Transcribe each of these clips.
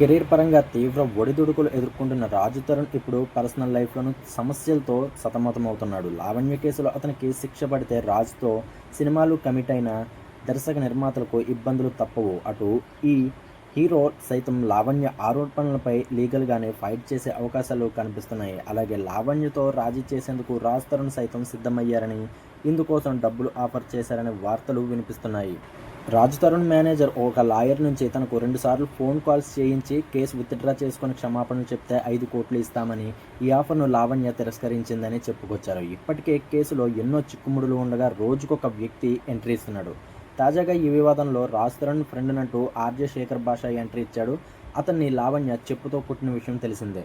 Career పరంగా తీవ్ర ఒడిదుడుకులు ఎదుర్కొంటున్న రాజు తరుణ్ ఇప్పుడు పర్సనల్ లైఫ్లోనూ సమస్యలతో సతమతమవుతున్నాడు. లావణ్య కేసులో అతనికి శిక్ష పడితే రాజుతో సినిమాలు కమిట్ అయిన దర్శక నిర్మాతలకు ఇబ్బందులు తప్పవు. అటు ఈ హీరో సైతం లావణ్య ఆరోపణలపై లీగల్గానే ఫైట్ చేసే అవకాశాలు కనిపిస్తున్నాయి. అలాగే లావణ్యతో రాజీ చేసేందుకు రాజ్ తరుణ్ సైతం సిద్ధమయ్యారని ఇందుకోసం డబ్బులు ఆఫర్ చేశారనే వార్తలు వినిపిస్తున్నాయి. రాజ్ తరుణ్ మేనేజర్ ఒక లాయర్ నుంచి తనకు రెండుసార్లు ఫోన్ కాల్స్ చేయించి కేసు విత్డ్రా చేసుకుని క్షమాపణలు చెప్తే ఐదు కోట్లు ఇస్తామని ఈ ఆఫర్ను లావణ్య తిరస్కరించిందని చెప్పుకొచ్చారు. ఇప్పటికే కేసులో ఎన్నో చిక్కుముడులు ఉండగా రోజుకొక వ్యక్తి ఎంట్రీ ఇస్తున్నాడు. తాజాగా ఈ వివాదంలో రాజ్ తరుణ్ ఫ్రెండ్ అంటూ ఆర్జే శేఖర్ భాష ఎంట్రీ ఇచ్చాడు. అతన్ని లావణ్య చెప్పుతో కుట్టిన విషయం తెలిసిందే.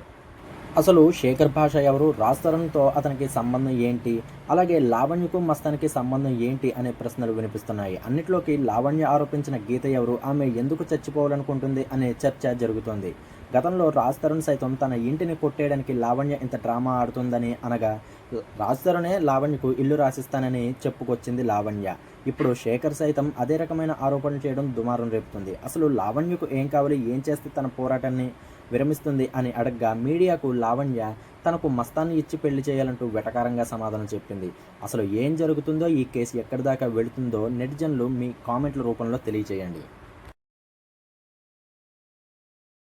అసలు శేఖర్ భాష ఎవరు? రాజ్ తరుణ్తో అతనికి సంబంధం ఏంటి? అలాగే లావణ్యకు మస్తానికి సంబంధం ఏంటి? అనే ప్రశ్నలు వినిపిస్తున్నాయి. అన్నిట్లోకి లావణ్య ఆరోపించిన గీత ఎవరు? ఆమె ఎందుకు చచ్చిపోవాలనుకుంటుంది? అనే చర్చ జరుగుతోంది. గతంలో రాజ్ తరుణ్ సైతం తన ఇంటిని కొట్టేయడానికి లావణ్య ఇంత డ్రామా ఆడుతుందని అనగా రాస్తారనే లావణ్యకు ఇల్లు రాసిస్తానని చెప్పుకొచ్చింది లావణ్య. ఇప్పుడు శేఖర్ సైతం అదే రకమైన ఆరోపణలు చేయడం దుమారం రేపుతుంది. అసలు లావణ్యకు ఏం కావాలి ఏం చేస్తే తన పోరాటాన్ని విరమిస్తుంది అని అడగ్గా మీడియాకు లావణ్య తనకు మస్తాన్ని ఇచ్చి పెళ్ళి చేయాలంటూ వెటకారంగా సమాధానం చెప్పింది. అసలు ఏం జరుగుతుందో ఈ కేసు ఎక్కడి దాకా వెళుతుందో నెటిజన్లు మీ కామెంట్ల రూపంలో తెలియచేయండి.